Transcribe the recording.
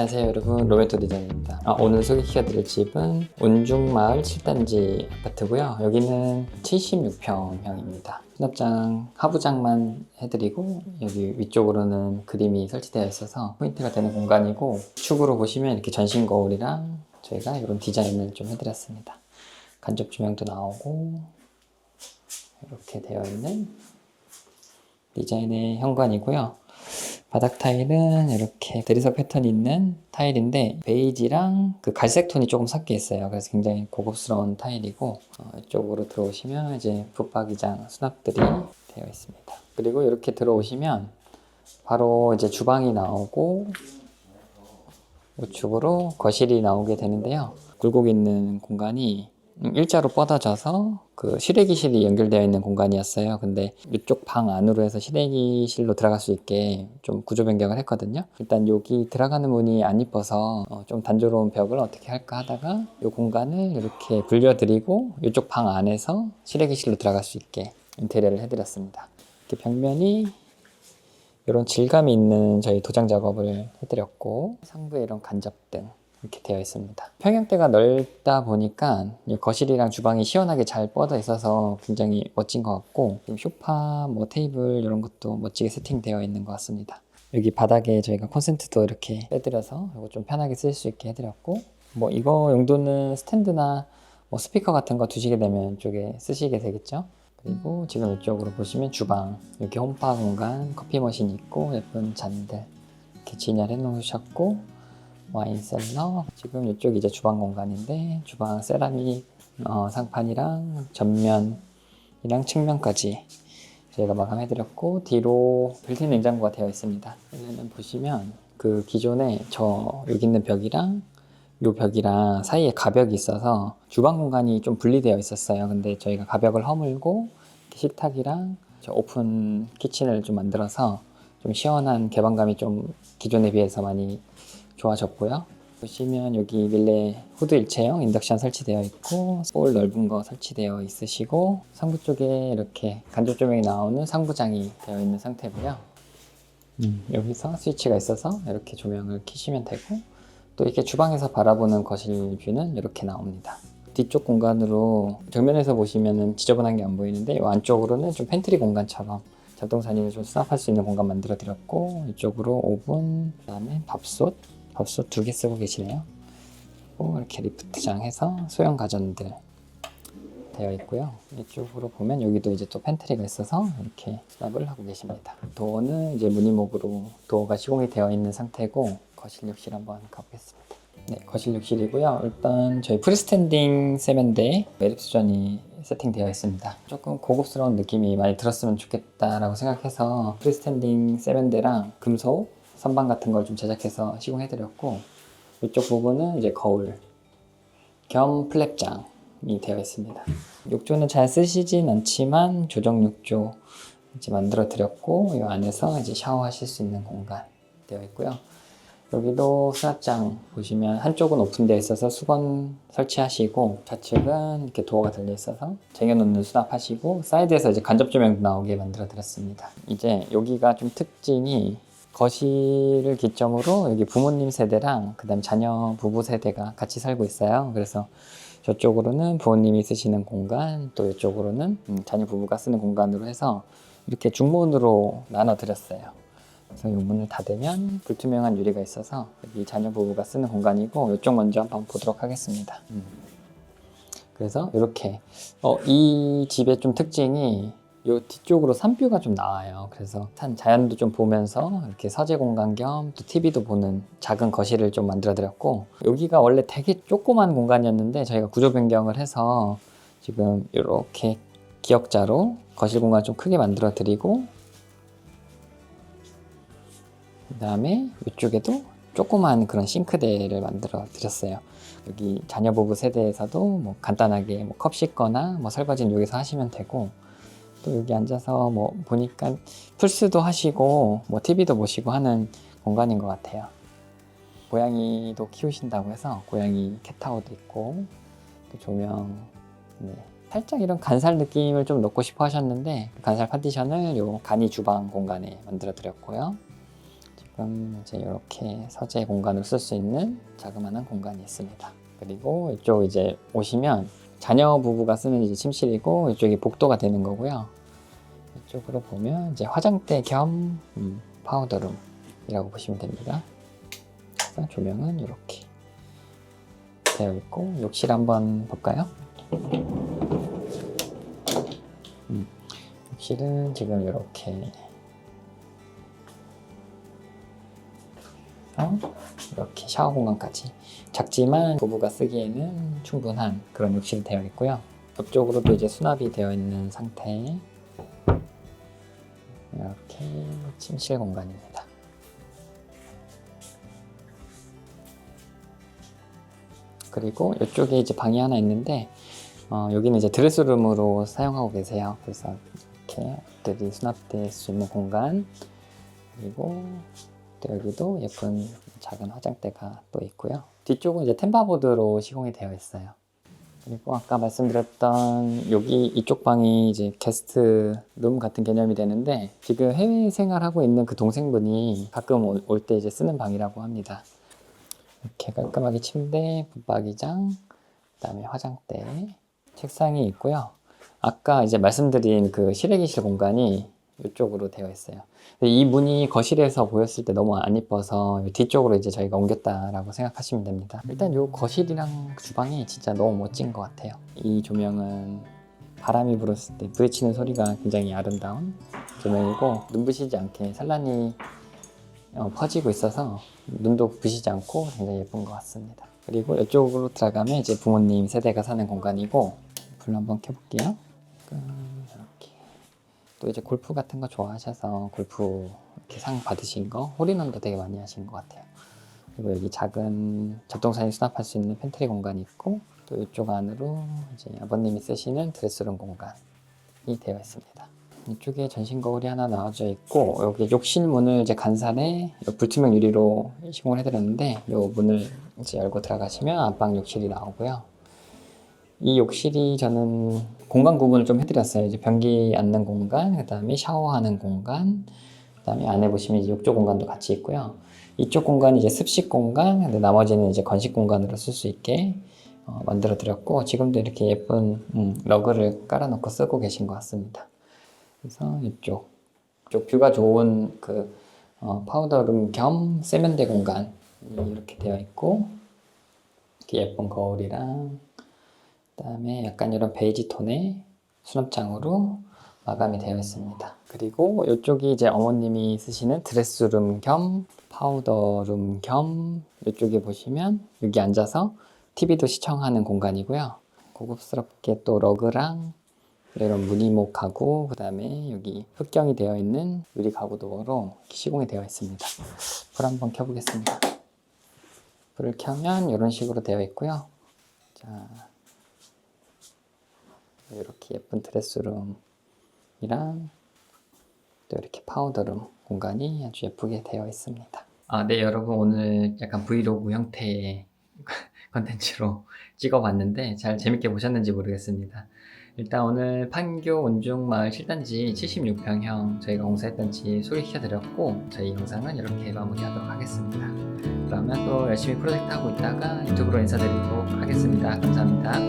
안녕하세요 여러분. 로베토 디자인입니다. 아, 오늘 소개시켜드릴 집은 온중마을 7단지 아파트고요. 여기는 76평형입니다. 수납장 하부장만 해드리고 여기 위쪽으로는 그림이 설치되어 있어서 포인트가 되는 공간이고 축으로 보시면 이렇게 전신 거울이랑 저희가 이런 디자인을 좀 해드렸습니다. 간접 조명도 나오고 이렇게 되어 있는 디자인의 현관이고요 바닥 타일은 이렇게 대리석 패턴이 있는 타일인데 베이지랑 그 갈색 톤이 조금 섞여 있어요. 그래서 굉장히 고급스러운 타일이고 어, 이쪽으로 들어오시면 이제 붙박이장 수납들이 되어 있습니다. 그리고 이렇게 들어오시면 바로 이제 주방이 나오고 우측으로 거실이 나오게 되는데요. 굴곡 있는 공간이 일자로 뻗어져서 그 실외기실이 연결되어 있는 공간이었어요. 근데 이쪽 방 안으로 해서 실외기실로 들어갈 수 있게 좀 구조 변경을 했거든요. 일단 여기 들어가는 문이 안 이뻐서 어, 좀 단조로운 벽을 어떻게 할까 하다가 이 공간을 이렇게 불려드리고 이쪽 방 안에서 실외기실로 들어갈 수 있게 인테리어를 해드렸습니다. 이렇게 벽면이 이런 질감이 있는 저희 도장 작업을 해드렸고 상부에 이런 간접등 이렇게 되어 있습니다. 평형대가 넓다 보니까 이 거실이랑 주방이 시원하게 잘 뻗어 있어서 굉장히 멋진 것 같고 지금 소파, 뭐 테이블 이런 것도 멋지게 세팅되어 있는 것 같습니다. 여기 바닥에 저희가 콘센트도 이렇게 빼드려서 이거 좀 편하게 쓸 수 있게 해드렸고 뭐 이거 용도는 스탠드나 뭐 스피커 같은 거 두시게 되면 이쪽에 쓰시게 되겠죠. 그리고 지금 이쪽으로 보시면 주방 여기 홈파 공간 커피 머신 있고 예쁜 잔들 이렇게 진열해 놓으셨고 와인셀러 지금 이쪽 이제 주방 공간인데 주방 세라믹 어, 상판이랑 전면이랑 측면까지 저희가 마감해드렸고 뒤로 빌트인 냉장고가 되어 있습니다. 여기는 보시면 그 기존에 저 여기 있는 벽이랑 요 벽이랑 사이에 가벽이 있어서 주방 공간이 좀 분리되어 있었어요. 근데 저희가 가벽을 허물고 식탁이랑 저 오픈 키친을 좀 만들어서 좀 시원한 개방감이 좀 기존에 비해서 많이 좋아졌고요. 보시면 여기 밀레 후드 일체형 인덕션 설치되어 있고 볼 넓은 거 설치되어 있으시고 상부 쪽에 이렇게 간접 조명이 나오는 상부장이 되어 있는 상태고요. 음, 여기서 스위치가 있어서 이렇게 조명을 켜시면 되고 또 이렇게 주방에서 바라보는 거실 뷰는 이렇게 나옵니다. 뒤쪽 공간으로 정면에서 보시면은 지저분한 게 안 보이는데 이 안쪽으로는 좀 팬트리 공간처럼 자동 잔인을 좀 수납할 수 있는 공간 만들어 드렸고 이쪽으로 오븐 그다음에 밥솥 밥솥 두개 쓰고 계시네요. 또 이렇게 리프트장 해서 소형 가전들 되어 있고요. 이쪽으로 보면 여기도 이제 또 팬트리가 있어서 이렇게 수납을 하고 계십니다. 도어는 이제 무늬목으로 도어가 시공이 되어 있는 상태고 거실 욕실 한번 가보겠습니다. 네, 거실 욕실이고요. 일단 저희 프리스탠딩 세면대 매립 수전이 세팅되어 있습니다. 조금 고급스러운 느낌이 많이 들었으면 좋겠다라고 생각해서 프리스탠딩 세면대랑 금속 선반 같은 걸 좀 제작해서 시공해드렸고 이쪽 부분은 이제 거울 겸 플랩장이 되어 있습니다. 욕조는 잘 쓰시진 않지만 조정 욕조 이제 만들어 드렸고 이 안에서 이제 샤워하실 수 있는 공간 되어 있고요. 여기도 수납장 보시면 한쪽은 오픈되어 있어서 수건 설치하시고 좌측은 이렇게 도어가 달려 있어서 쟁여놓는 수납하시고 사이드에서 이제 간접 조명 나오게 만들어 드렸습니다. 이제 여기가 좀 특징이 거실을 기점으로 여기 부모님 세대랑 그다음 자녀 부부 세대가 같이 살고 있어요. 그래서 저쪽으로는 부모님이 쓰시는 공간, 또 이쪽으로는 음, 자녀 부부가 쓰는 공간으로 해서 이렇게 중문으로 나눠 드렸어요. 그래서 이 문을 닫으면 불투명한 유리가 있어서 여기 자녀 부부가 쓰는 공간이고 이쪽 먼저 한번 보도록 하겠습니다. 음. 그래서 이렇게 어, 이 집의 좀 특징이 요 뒤쪽으로 산뷰가 좀 나와요. 그래서 산 자연도 좀 보면서 이렇게 서재 공간 겸 또 TV도 보는 작은 거실을 좀 만들어 드렸고 여기가 원래 되게 조그만 공간이었는데 저희가 구조 변경을 해서 지금 이렇게 기역자로 거실 공간 좀 크게 만들어 드리고 그다음에 이쪽에도 조그만 그런 싱크대를 만들어 드렸어요. 여기 자녀 부부 세대에서도 뭐 간단하게 뭐 컵 씻거나 뭐 설거지는 여기서 하시면 되고 또 여기 앉아서 뭐 보니까 플스도 하시고 뭐 TV도 보시고 하는 공간인 것 같아요. 고양이도 키우신다고 해서 고양이 캣타워도 있고 또 조명 네. 살짝 이런 간살 느낌을 좀 넣고 싶어 하셨는데 그 간살 파티션을 요 간이 주방 공간에 만들어 드렸고요. 조금 이제 이렇게 서재 공간을 쓸수 있는 자그마한 공간이 있습니다. 그리고 이쪽 이제 오시면 자녀 부부가 쓰는 이제 침실이고 이쪽이 복도가 되는 거고요. 이쪽으로 보면 이제 화장대 겸 음, 파우더룸이라고 보시면 됩니다. 조명은 이렇게 되어 있고 욕실 한번 볼까요? 음, 욕실은 지금 이렇게 어? 이렇게 샤워 공간까지 작지만 부부가 쓰기에는 충분한 그런 욕실이 되어 있고요. 옆쪽으로도 이제 수납이 되어 있는 상태. 이렇게 침실 공간입니다. 그리고 이쪽에 이제 방이 하나 있는데 어, 여기는 이제 드레스룸으로 사용하고 계세요. 그래서 이렇게 옷들이 수납될 수 있는 공간 그리고 또 여기도 예쁜 작은 화장대가 또 있고요. 뒤쪽은 이제 템바보드로 시공이 되어 있어요. 그리고 아까 말씀드렸던 여기 이쪽 방이 이제 게스트 룸 같은 개념이 되는데 지금 해외 생활하고 있는 그 동생분이 가끔 올 때 이제 쓰는 방이라고 합니다. 이렇게 깔끔하게 침대, 붙박이장, 그다음에 화장대, 책상이 있고요. 아까 이제 말씀드린 그 실외기실 공간이 이쪽으로 되어 있어요. 이 문이 거실에서 보였을 때 너무 안 이뻐서 뒤쪽으로 이제 저희가 옮겼다라고 생각하시면 됩니다. 일단 요 거실이랑 주방이 진짜 너무 멋진 것 같아요. 이 조명은 바람이 불었을 때 부딪히는 소리가 굉장히 아름다운 조명이고 눈부시지 않게 산란히 어, 퍼지고 있어서 눈도 부시지 않고 굉장히 예쁜 것 같습니다. 그리고 이쪽으로 들어가면 이제 부모님 세대가 사는 공간이고 불 한번 켜볼게요. 또 이제 골프 같은 거 좋아하셔서 골프 이렇게 상 받으신 거 홀인원도 되게 많이 하신 것 같아요. 그리고 여기 작은 잡동사니 수납할 수 있는 팬트리 공간이 있고 또 이쪽 안으로 이제 아버님이 쓰시는 드레스룸 공간이 되어 있습니다. 이쪽에 전신 거울이 하나 나와져 있고 여기 욕실 문을 이제 간살에 불투명 유리로 시공을 해드렸는데 이 문을 이제 열고 들어가시면 안방 욕실이 나오고요. 이 욕실이 저는 공간 구분을 좀 해드렸어요. 이제 변기 앉는 공간, 그 다음에 샤워하는 공간, 그 다음에 안에 보시면 이제 욕조 공간도 같이 있고요. 이쪽 공간이 이제 습식 공간, 근데 나머지는 이제 건식 공간으로 쓸 수 있게 어, 만들어 드렸고 지금도 이렇게 예쁜 음, 러그를 깔아놓고 쓰고 계신 것 같습니다. 그래서 이쪽, 이쪽 뷰가 좋은 그 어, 파우더룸 겸 세면대 공간이 이렇게 되어 있고 이렇게 예쁜 거울이랑 그 다음에 약간 이런 베이지 톤의 수납장으로 마감이 되어 있습니다. 그리고 이쪽이 이제 어머님이 쓰시는 드레스룸 겸 파우더룸 겸 이쪽에 보시면 여기 앉아서 TV도 시청하는 공간이고요. 고급스럽게 또 러그랑 이런 무늬목하고 그 다음에 여기 흑경이 되어 있는 유리 가구 도어로 시공이 되어 있습니다. 불 한번 켜보겠습니다. 불을 켜면 이런 식으로 되어 있고요. 자, 이렇게 예쁜 드레스룸이랑 또 이렇게 파우더룸 공간이 아주 예쁘게 되어 있습니다. 아, 네, 여러분 오늘 약간 브이로그 형태의 컨텐츠로 찍어봤는데 잘 재밌게 보셨는지 모르겠습니다. 일단 오늘 판교 온중마을 7단지 76평형 저희가 공사했던 집 소개시켜드렸고 저희 영상은 이렇게 마무리하도록 하겠습니다. 그러면 또 열심히 프로젝트 하고 있다가 유튜브로 인사드리도록 하겠습니다. 감사합니다.